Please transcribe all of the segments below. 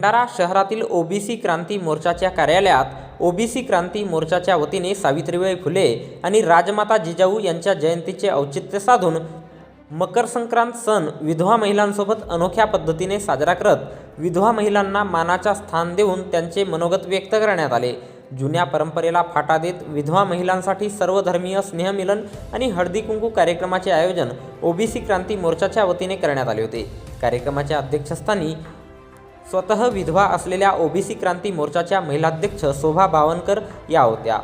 भंडारा शहरातील ओबीसी क्रांती मोर्चाच्या कार्यालयात ओबीसी क्रांती मोर्चाच्या वतीने सावित्रीबाई फुले आणि राजमाता जिजाऊ यांच्या जयंतीचे औचित्य साधून मकर संक्रांत सण विधवा महिलांसोबत अनोख्या पद्धतीने साजरा करत विधवा महिलांना मानाचा स्थान देऊन त्यांचे मनोगत व्यक्त करण्यात आले. जुन्या परंपरेला फाटा देत विधवा महिलांसाठी सर्वधर्मीय स्नेहमिलन आणि हळदी कुंकू कार्यक्रमाचे आयोजन ओबीसी क्रांती मोर्चाच्या वतीने करण्यात आले होते. कार्यक्रमाच्या अध्यक्षस्थानी स्वतः विधवा असलेल्या ओबीसी क्रांती मोर्चाच्या महिलाध्यक्ष शोभा बावनकर या होत्या.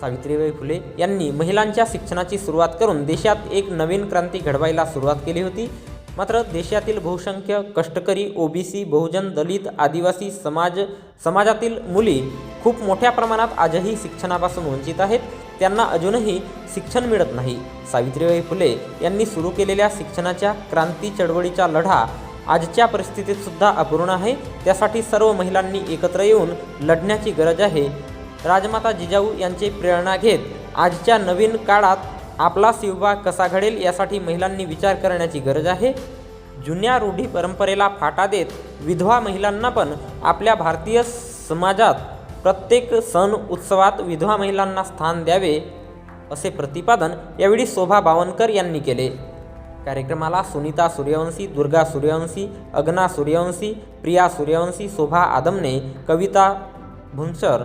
सावित्रीबाई फुले यांनी महिलांच्या शिक्षणाची सुरुवात करून देशात एक नवीन क्रांती घडवायला सुरुवात केली होती. मात्र देशातील बहुसंख्य कष्टकरी ओबीसी बहुजन दलित आदिवासी समाज समाजातील मुली खूप मोठ्या प्रमाणात आजही शिक्षणापासून वंचित आहेत. त्यांना अजूनही शिक्षण मिळत नाही. सावित्रीबाई फुले यांनी सुरू केलेल्या शिक्षणाच्या क्रांती चळवळीचा लढा आजच्या परिस्थितीत सुद्धा अपूर्ण आहे. त्यासाठी सर्व महिलांनी एकत्र येऊन लढण्याची गरज आहे. राजमाता जिजाऊ यांची प्रेरणा घेत आजच्या नवीन काळात आपला शिवबा कसा घडेल यासाठी महिलांनी विचार करण्याची गरज आहे. जुन्या रूढी परंपरेला फाटा देत विधवा महिलांना पण आपल्या भारतीय समाजात प्रत्येक सण उत्सवात विधवा महिलांना स्थान द्यावे असे प्रतिपादन यावेळी शोभा बावनकर यांनी केले. कार्यक्रमाला सुनीता सूर्यवंशी दुर्गा सूर्यवंशी अग्ना सूर्यवंशी प्रिया सूर्यवंशी शोभा आदमने कविता भुंसर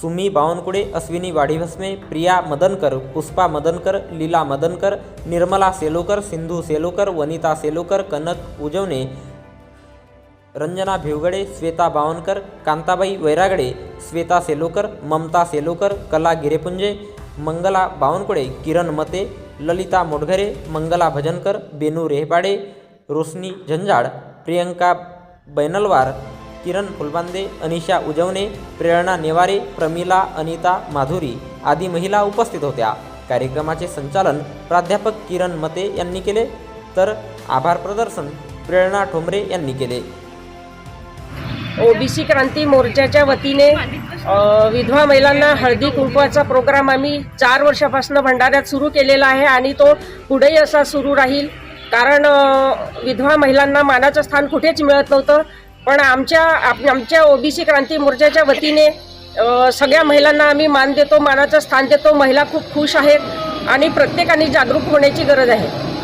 सुमी बावनकुळे अश्विनी वाढीभस्मे प्रिया मदनकर पुष्पा मदनकर लीला मदनकर निर्मला सेलोकर सिंधू सेलोकर वनिता सेलोकर कनक उजवणे रंजना भिवगडे श्वेता बावनकर कांताबाई वैरागडे श्वेता सेलोकर ममता सेलोकर कला गिरेपुंजे मंगला बावनकुळे किरण मते ललिता मोडघरे मंगला भजनकर बेनू रेहपाडे रोशनी झंजाड प्रियंका बैनलवार किरण फुलबांदे अनिशा उजवणे प्रेरणा नेवारे प्रमिला अनिता माधुरी आदी महिला उपस्थित होत्या. कार्यक्रमाचे संचालन प्राध्यापक किरण मते यांनी केले. तर आभार प्रदर्शन प्रेरणा ठोंबरे यांनी केले. ओबीसी क्रांती मोर्चाच्या वतीने विधवा महिलांना हळदी कुंकवाचा प्रोग्राम आम्ही चार वर्षापासून भंडाऱ्यात सुरू केलेला आहे आणि तो पुढेही असा सुरू राहील. कारण विधवा महिलांना मानाचं स्थान कुठेच मिळत नव्हतं. पण आमच्या आप- आमच्या ओबीसी क्रांती मोर्चाच्या वतीने सगळ्या महिलांना आम्ही मान देतो मानाचं स्थान देतो. महिला खूप खुश आहेत आणि प्रत्येकाने जागरूक होण्याची गरज आहे.